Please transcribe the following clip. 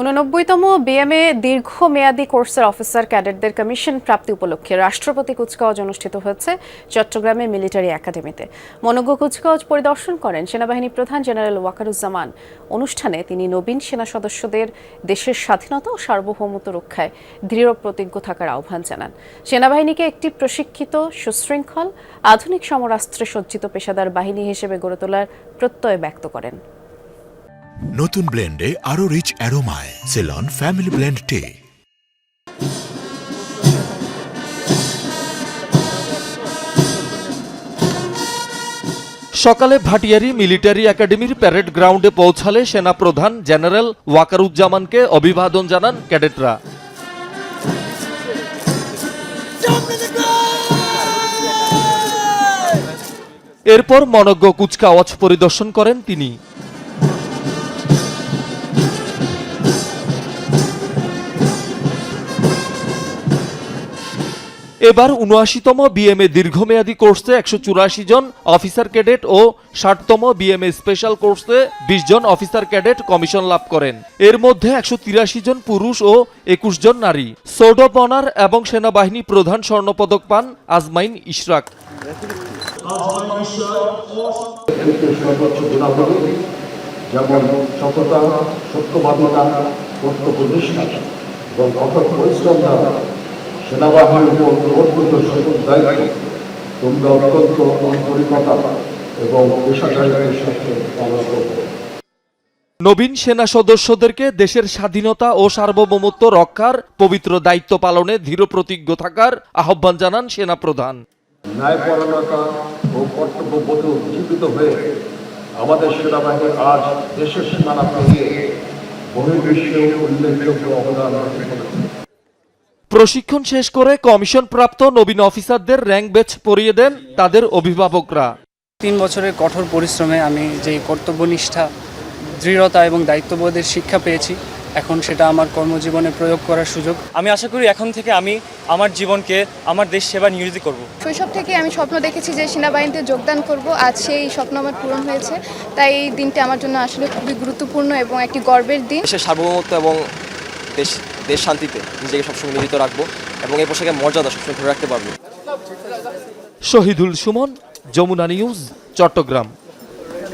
উননব্বইতম BMA দীর্ঘমেয়াদী কোর্সের officer ক্যাডেটদের commission প্রাপ্তি উপলক্ষে রাষ্ট্রপতি কুচকাওয়াজ অনুষ্ঠিত হয়েছে চট্টগ্রামে মিলিটারি একাডেমিতে। মনোজ্ঞ কুচকাওয়াজ পরিদর্শন করেন সেনাবাহিনী প্রধান জেনারেল ওয়াকারুজ্জামান। অনুষ্ঠানে তিনি নবীন সেনা সদস্যদের দেশের স্বাধীনতা ও সার্বভৌমত্ব রক্ষায় দৃঢ় প্রতিজ্ঞ থাকার আহ্বান জানান। সেনাবাহিনীকে একটি প্রশিক্ষিত, সুশৃঙ্খল, আধুনিক সমরাস্ত্রে সজ্জিত পেশাদার বাহিনী হিসেবে গড়ে তোলার প্রত্যয় ব্যক্ত করেন। নতুন ব্লেন্ডে আরও রিচ অ্যারোমায় সেলন ফ্যামিলি ব্লেন্ড টে সকালে ভাটিয়ারি মিলিটারি একাডেমির প্যারেড গ্রাউন্ডে পৌঁছালে সেনাপ্রধান জেনারেল ওয়াকারুজ্জামানকে অভিবাদন জানান ক্যাডেটরা। এরপর মনজ্ঞ কুচকাওয়াজ পরিদর্শন করেন তিনি। এবার উনআশিতম বিএমএ দীর্ঘমেয়াদী কোর্সে একশো চুরাশি জন অফিসার ক্যাডেট ও ষাটতম বিএমএ স্পেশাল কোর্সে বিশ জন অফিসার ক্যাডেট কমিশন লাভ করেন। এর মধ্যে একশো তিরাশি জন পুরুষ ও একুশ জন নারী। সোর্ড অফ অনার এবং সেনাবাহিনী প্রধান স্বর্ণপদক পান আজমাইন ইশরাক। যেমন সততা, সত্যবাদিতা কর্তব্যনিষ্ঠা এবং পরিশ্রম দ্বারা সেনাবাহিনীর উপর সকল দায়িত্ব তোমরা অত্যন্ত আন্তরিকতা এবং সাথে পালন করবে। নবীন সেনা সদস্যদেরকে দেশের স্বাধীনতা ও সার্বভৌমত্ব রক্ষার পবিত্র দায়িত্ব পালনে দৃঢ় প্রতিজ্ঞ থাকার আহ্বান জানান ও কর্তব্যবোধ উজ্জীবিত হয়ে আমাদের সেনাবাহিনী আজ দেশের সীমানা পেরিয়ে বহির্বিশ্বে উল্লেখযোগ্য অবদান রাখতে প্রশিক্ষণ শেষ করে কমিশন প্রাপ্ত নবীন অফিসারদের র্যাঙ্ক বেচ পরিয়ে দেন তাদের অভিভাবকরা। তিন বছরের কঠোর পরিশ্রমে আমি যে কর্তব্যনিষ্ঠা দৃঢ়তা এবং দায়িত্ববোধের শিক্ষা পেয়েছি এখন সেটা আমার কর্মজীবনে প্রয়োগ করার সুযোগ। আমি আশা করি এখন থেকে আমি আমার জীবনকে আমার দেশ সেবা নিয়োজিত করব। শৈশব থেকে আমি স্বপ্ন দেখেছি যে সেনাবাহিনীতে যোগদান করব। আজ সেই স্বপ্ন আমার পূরণ হয়েছে। তাই এই দিনটি আমার জন্য আসলে খুবই গুরুত্বপূর্ণ এবং একটি গর্বের দিন। দেশের সার্বভৌমত্ব এবং দেশ দেশ শান্তিতে নিজেকে সবসময় নিয়োজিত রাখব এবং এই পোশাকের মর্যাদা সবসময় ধরে রাখতে পারব। শহীদুল সুমন, যমুনা নিউজ, চট্টগ্রাম।